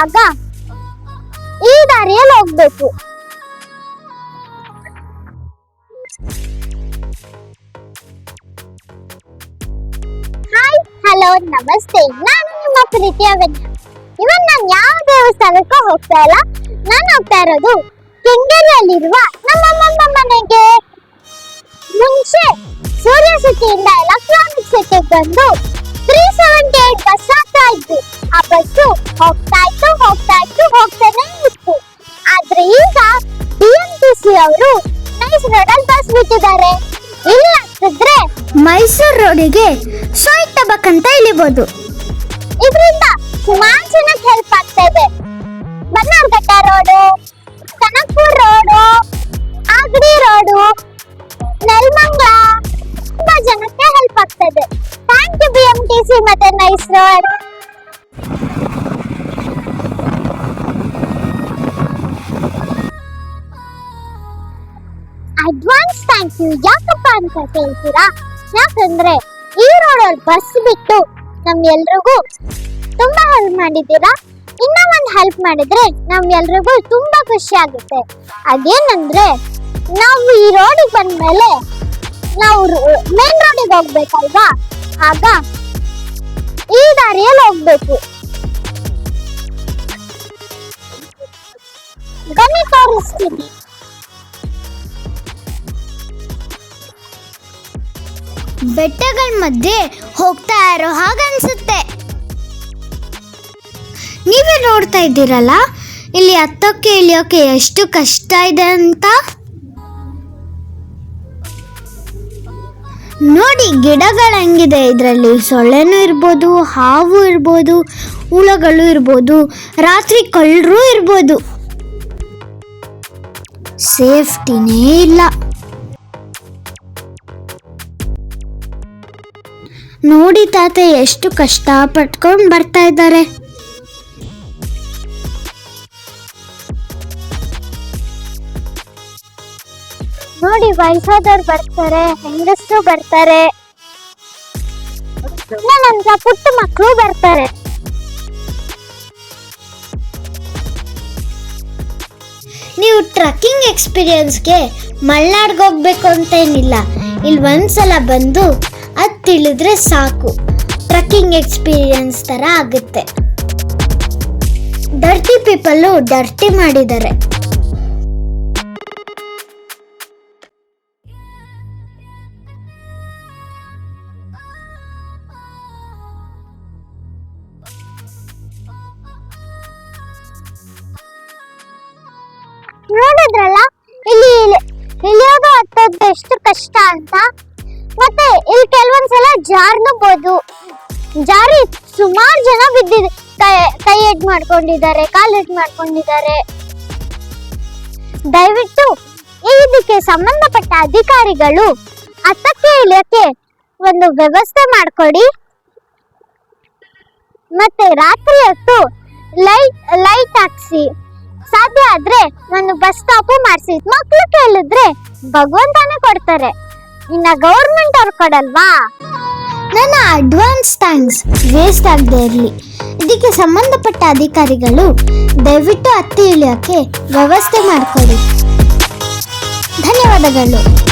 ಆಗ ಈ ದಾರಿಯಲ್ಲಿ ಹೋಗ್ಬೇಕು. ಹಾಯ್ ಹಲೋ ನಮಸ್ತೆ. ನಾನು ನಿಮ್ಮ ಪ್ರೀತಿಯ ವಿನ್ಯ. ಇವನ್ ನಾನು ಯಾವ ದೇವಸ್ಥಾನಕ್ಕೆ ಹೋಗ್ತಾ ಇಲ್ಲ. ನಾನು ಹೋಗ್ತಾ ಇರೋದು ಕೆಂಗೇರಿಯಲ್ಲಿರುವ ನಮ್ಮಮ್ಮಮ್ಮ ಮನೆಗೆ. ಮುಂಚೆ ಸೂರ್ಯ ಸಿಟಿಯಿಂದ ಎಲೆಕ್ಟ್ರಾನಿಕ್ ಸಿಟಿಗೆ ಬಂದು ತ್ರೀ ಸೆವೆಂಟಿ ಏಟ್ ಬಸ್ ಆಗ್ತಾ ಇದ್ವಿ ಆ ಬಸ್ಸು ಎಂ ಅವರು ನೈಸ್ ರೋಡಲ್ಲಿ ಬಸ್ ಬಿಟ್ಟಿದ್ದಾರೆ. ಇಲ್ಲ ಮೈಸೂರು ರೋಡಿಗೆ ಸೊಯ್ ಅಂತ ಇಳಿಬಹುದು ಇದರಿಂದ ಸುಮಾರು ಜನಕ್ಕೆ ಹೆಲ್ಪ್ ಆಗ್ತಾ ಇದೆ. Bannerghatta road, Kanakapura road, Magadi road, Nelamangala, ತುಂಬಾ ಜನಕ್ಕೆ ಹೆಲ್ಪ್ ಆಗ್ತಾ ಇದೆ. Thank you B M T C ಮತ್ತೆ ನೈಸ್ ರೋಡ್. ಥ್ಯಾಂಕ್ ಯಾಕಪ್ಪ ಅಂತ ಕೇಳ್ತೀರಾ? ಯಾಕಂದ್ರೆ ಈ ರೋಡಲ್ಲಿ ಬಸ್ ಬಿಟ್ಟು ನಮ್ ಎಲ್ರಿಗೂ ತುಂಬಾ ಹೆಲ್ಪ್ ಮಾಡಿದ್ದೀರಾ? ಇನ್ನ ಒಂದು ಹೆಲ್ಪ್ ಮಾಡಿದ್ರೆ ನಮ್ ಎಲ್ರಿಗೂ ತುಂಬಾ ಖುಷಿ ಆಗುತ್ತೆ. ಅದೇನಂದ್ರೆ ನಾವು ಈ ರೋಡಿಗೆ ಬಂದ್ಮೇಲೆ ನಾವು ಮೇನ್ ರೋಡಿಗೆ ಹೋಗ್ಬೇಕಲ್ವಾ? ಆಗ ಈ ದಾರಿಯಲ್ಲಿ ಹೋಗ್ಬೇಕು. ಬನ್ನಿ ತೋರಿಸ್ತೀನಿ ಬೆಟ್ಟಗಳ ಮಧ್ಯೆ ಹೋಗ್ತಾ ಇರೋ ಹಾಗನ್ಸುತ್ತೆ. ನೀವೇ ನೋಡ್ತಾ ಇದ್ದೀರಲ್ಲ? ಇಲ್ಲಿ ಹತ್ತೋಕ್ಕೆ ಇಳಿಯೋಕೆ ಎಷ್ಟು ಕಷ್ಟ ಇದೆ ಅಂತ? ನೋಡಿ, ಗಿಡಗಳು ಹೆಂಗಿದೆ. ಇದರಲ್ಲಿ ಸೊಳ್ಳೆನೂ ಇರ್ಬೋದು, ಹಾವು ಇರ್ಬೋದು, ಹುಳಗಳು ಇರ್ಬೋದು, ರಾತ್ರಿ ಕಳ್ಳರು ಇರ್ಬೋದು. ಸೇಫ್ಟಿನೇ ಇಲ್ಲ. ನೋಡಿ ತಾತ ಎಷ್ಟು ಕಷ್ಟ ಪಟ್ಕೊಂಡು ಬರ್ತಾ ಇದ್ದಾರೆ. ನೋಡಿ ವಯಸ್ಸಾದವ್ರು ಬರ್ತಾರೆ ಹೆಂಗಸರು ಬರ್ತಾರೆ. ನನ್ನ ಪುಟ್ಟ ಮಕ್ಕಳು ಬರ್ತಾರೆ. ನೀವು ಟ್ರಕ್ಕಿಂಗ್ ಎಕ್ಸ್ಪೀರಿಯನ್ಸ್ಗೆ ಮಲ್ನಾಡ್ಗೆ ಹೋಗ್ಬೇಕು ಅಂತ ಏನಿಲ್ಲ ಇಲ್ಲಿ ಒಂದ್ಸಲ ಬಂದು ಅದು ತಿಳಿದ್ರೆ ಸಾಕು. ಟ್ರಕ್ಕಿಂಗ್ ಎಕ್ಸ್ಪೀರಿಯನ್ಸ್ ಥರ ಆಗುತ್ತೆ. ಡರ್ಟಿ ಪೀಪಲ್ಲು ಡರ್ಟಿ ಮಾಡಿದ್ದಾರೆ. ನೋಡಿದ್ರಲ್ಲ, ಇಲ್ಲಿ ಇಳಿ- ಇಳಿಯೋದು ಹತ್ತೋದು ಎಷ್ಟು ಕಷ್ಟ ಅಂತ? ಮತ್ತೆ ಇಲ್ಲಿ ಕೆಲವೊಂದ್ಸಲ ಜಾರ್ನಬಹುದು ಜಾರಿ ಸುಮಾರು ಜನ ಬಿದ್ದಿದೆ ಕೈ ಎಡ್ ಮಾಡ್ಕೊಂಡಿದ್ದಾರೆ, ಕಾಲು ಎಡ್ ಮಾಡ್ಕೊಂಡಿದ್ದಾರೆ. ದಯವಿಟ್ಟು ಇದಕ್ಕೆ ಸಂಬಂಧಪಟ್ಟ ಅಧಿಕಾರಿಗಳು ಹತ್ತಕ್ಕೆ ಇಳಿಯಕ್ಕೆ ಒಂದು ವ್ಯವಸ್ಥೆ ಮಾಡಿಕೊಡಿ. ಮತ್ತೆ ರಾತ್ರಿ ಹೊತ್ತು ಲೈಟ್ ಲೈಟ್ ಹಾಕ್ಸಿ. ಸಾಧ್ಯ ಆದ್ರೆ ಒಂದು ಬಸ್ ಸ್ಟಾಪ್ ಮಾಡಿಸಿ. ಮಕ್ಕಳು ಕೇಳಿದ್ರೆ ಭಗವಂತನೇ ಕೊಡ್ತಾರೆ. ಇನ್ನ ಗೌರ್ಮೆಂಟ್ ಅವ್ರು ಕೊಡಲ್ವಾ? ನನ್ನ ಅಡ್ವಾನ್ಸ್ ಥ್ಯಾಂಕ್ಸ್ ವೇಸ್ಟ್ ಆಗದೆ ಇರಲಿ. ಇದಕ್ಕೆ ಸಂಬಂಧಪಟ್ಟ ಅಧಿಕಾರಿಗಳು ದಯವಿಟ್ಟು ಹತ್ತಿ ಇಳಿಯೋಕ್ಕೆ ವ್ಯವಸ್ಥೆ ಮಾಡಿಕೊಡಿ. ಧನ್ಯವಾದಗಳು.